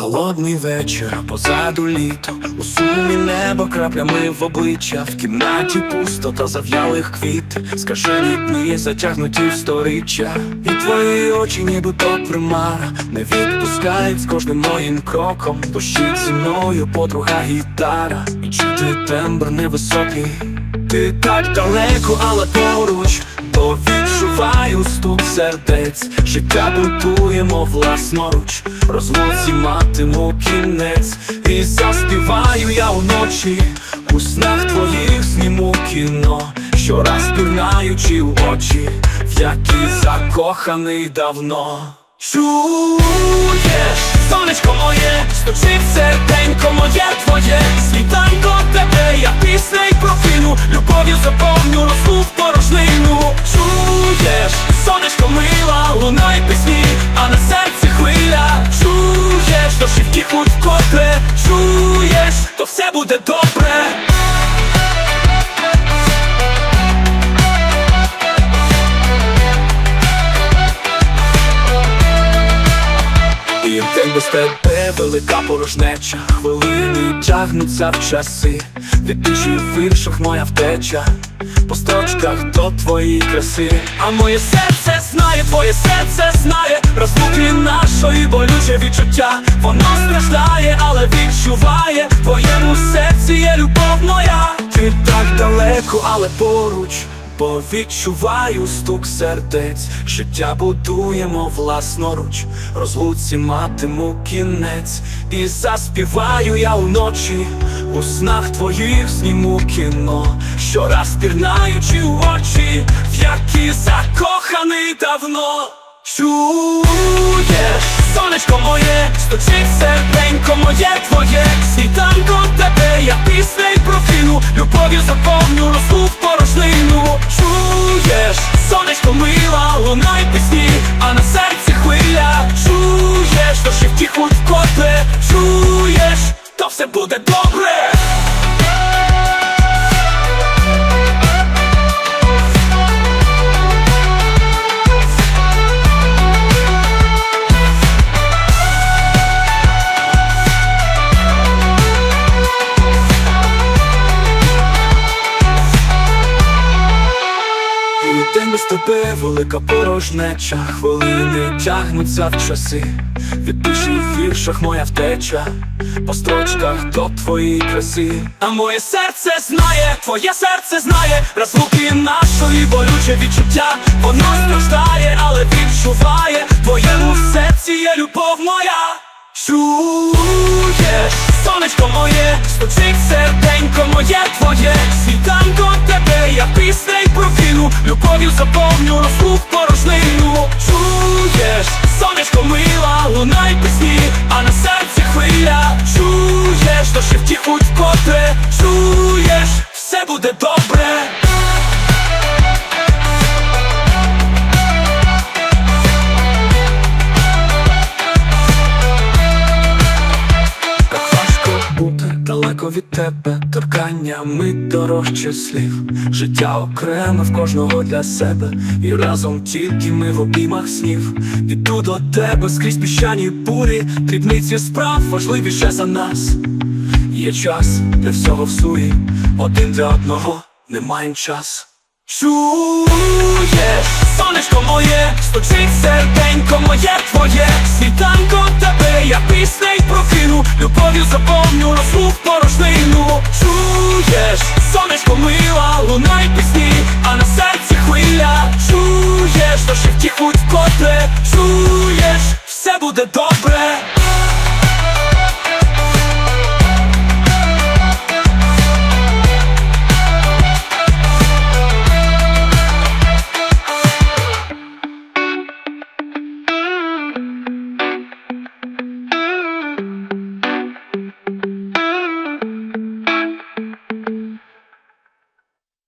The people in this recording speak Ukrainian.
холодний вечір, позаду літо, у сумі небо краплями в обличчя, в кімнаті пусто та зав'ялих квіт, скажені дні затягнуті в сторіччя, і твої очі, ніби то примара, не відпускають з кожним моїм кроком. Дощить зі мною подруга гітара, і чути тембр невисокий. Ти так далеко, але поруч, відчуваю стук сердець, життя будуємо власноруч, розлуці матиму кінець, і заспіваю я уночі, у снах твоїх зніму кіно, щораз пірнаючи в очі, в які закоханий давно. Чуєш, сонечко моє, стучить серденько моє твоє, світанко тебе, я пісней прокину, любов'ю заповню росу все буде без тебе велика порожнеча. Хвилини тягнуться в часи. Від тиші в віршах моя втеча? По строчках до твоєї краси. А моє серце знає, твоє серце знає. Розлуки нашої болюче відчуття. Воно страждає, але відчуває. Твоєму серці є любов моя. Ти так далеко, але поруч Бо відчуваю стук сердець, життя будуємо власноруч, розлуці матиму кінець, і заспіваю я уночі, у снах твоїх зніму кіно, щораз пірнаючи очі, в які закоханий давно. Чуєш, сонечко моє, стучить серденько моє твоє, світанко тебе, я пісней прокину, любов'ю заповню росу в порожнину. Чуєш, сонечко мила, лунай пісні, а на серці хвиля. Чуєш, дощі втіхуть вкотре, чуєш, то все буде добре. Тебе велика порожнеча, хвилини тягнуться в часи, від душі в віршах моя втеча, по строчках до твоєї краси. А моє серце знає, твоє серце знає, розлуки нашої болюче відчуття, воно страждає, але відчуває, твоєму серці є любов моя. Чуєш, сонечко моє, стучить серденько моє твоє, світанко тебе, я пісней прокину, любов'ю заповню в порожнину. Чуєш, сонечко мила, лунай пісні, а на серці хвиля. Чуєш, дощі в вкотре, чуєш, все буде добре. Від тебе, торкання мить дорожче слів, життя окреме в кожного для себе, і разом тільки ми в обіймах снів. Іду до тебе скрізь піщані бурі, дрібниці справ важливіше за нас. Є час для всього в суї, один для одного немає час. Чуєш, сонечко моє, стучить серденько моє твоє, світанко тебе, я пісней прокину, любов'ю заповню росу в порожнину. Чуєш, сонечко мила, лунай пісні, а на серці хвиля. Чуєш, дощі втіхуть вкотре, чуєш, все буде добре.